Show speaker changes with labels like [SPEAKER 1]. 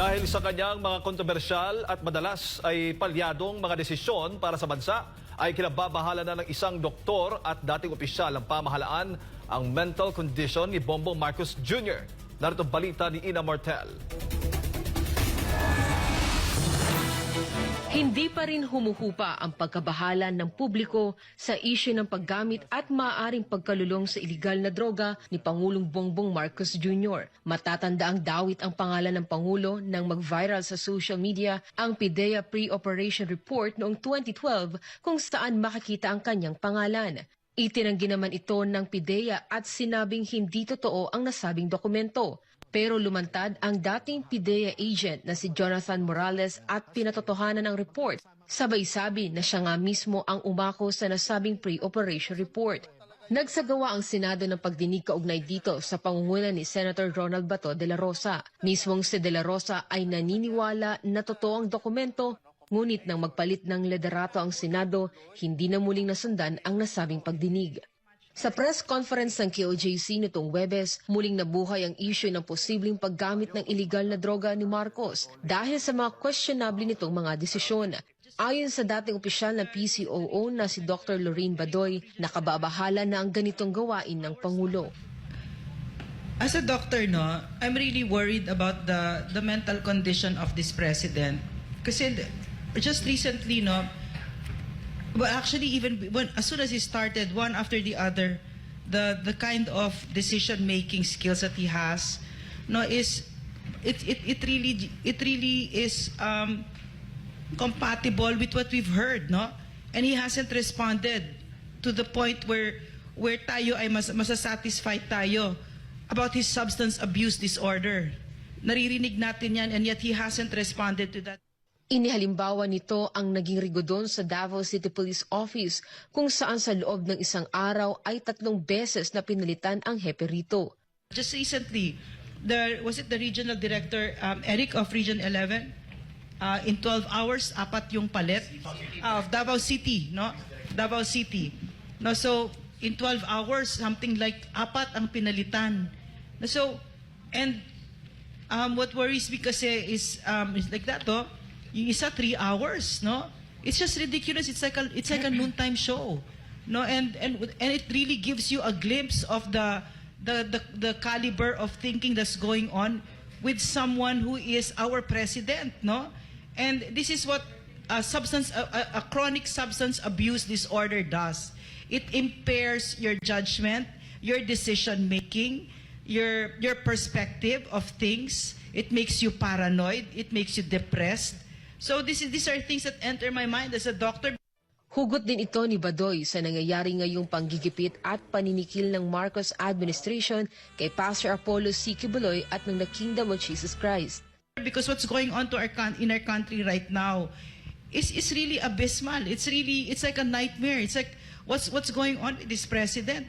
[SPEAKER 1] Dahil sa kanyang mga kontrobersyal at madalas ay palyadong mga desisyon para sa bansa, ay kinababahala na ng isang doktor at dating opisyal ng pamahalaan ang mental condition ni Bongbong Marcos Jr. Narito balita ni Ina Martel.
[SPEAKER 2] Hindi pa rin humuhupa ang pagkabahala ng publiko sa isyu ng paggamit at maaaring pagkalulong sa iligal na droga ni Pangulong Bongbong Marcos Jr. Matatanda ang dawit ang pangalan ng Pangulo nang mag-viral sa social media ang PIDEA Pre-Operation Report noong 2012 kung saan makikita ang kanyang pangalan. Itinanggi naman ito ng PIDEA at sinabing hindi totoo ang nasabing dokumento. Pero lumantad ang dating PIDEA agent na si Jonathan Morales at pinatotohanan ang report. Sabay sabi na siya nga mismo ang umako sa nasabing pre-operation report. Nagsagawa ang Senado ng pagdinig kaugnay dito sa pangunguna ni Senator Ronald Bato de la Rosa. Mismong si de la Rosa ay naniniwala na totoo ang dokumento, ngunit nang magpalit ng liderato ang Senado, hindi na muling nasundan ang nasabing pagdinig. Sa press conference ng KOJC nitong Webes, muling nabuhay ang issue ng posibleng paggamit ng iligal na droga ni Marcos dahil sa mga questionable nitong mga desisyon. Ayon sa dating opisyal ng PCOO na si Dr. Lorraine Badoy, nakababahala na ang ganitong gawain ng Pangulo.
[SPEAKER 3] As a doctor, no, I'm really worried about the the mental condition of this president. Kasi just recently, no, well, actually, even when as soon as he started, one after the other, the the kind of decision making skills that he has, no, is it it it really it really is um, compatible with what we've heard, no, and he hasn't responded to the point where where tayo ay mas masasatisfied tayo about his substance abuse disorder. Naririnig natin yan and yet he hasn't responded to that.
[SPEAKER 2] Inihalimbawa nito ang naging rigodon sa Davao City Police Office kung saan sa loob ng isang araw ay tatlong beses na pinalitan ang hepe rito.
[SPEAKER 3] Just recently, there was it the regional director um, Eric of Region 11 uh, in 12 hours apat yung palit uh, of Davao City, no? Davao City. No, so in 12 hours something like apat ang pinalitan. No, so and um, what worries me kasi is um, is like that, oh. Yung isa three hours, no? It's just ridiculous. It's like a it's like a noontime show, no? And and and it really gives you a glimpse of the the the, the caliber of thinking that's going on with someone who is our president, no? And this is what a substance a, a, a chronic substance abuse disorder does. It impairs your judgment, your decision making, your your perspective of things. It makes you paranoid. It makes you depressed. So this is these are things that enter my mind as a doctor.
[SPEAKER 2] Hugot din ito ni Badoy sa nangyayari ngayong panggigipit at paninikil ng Marcos administration kay Pastor Apollo C. Kibuloy at ng The Kingdom of Jesus Christ.
[SPEAKER 3] because what's going on to our in our country right now is is really abysmal. It's really it's like a nightmare. It's like what's what's going on with this president.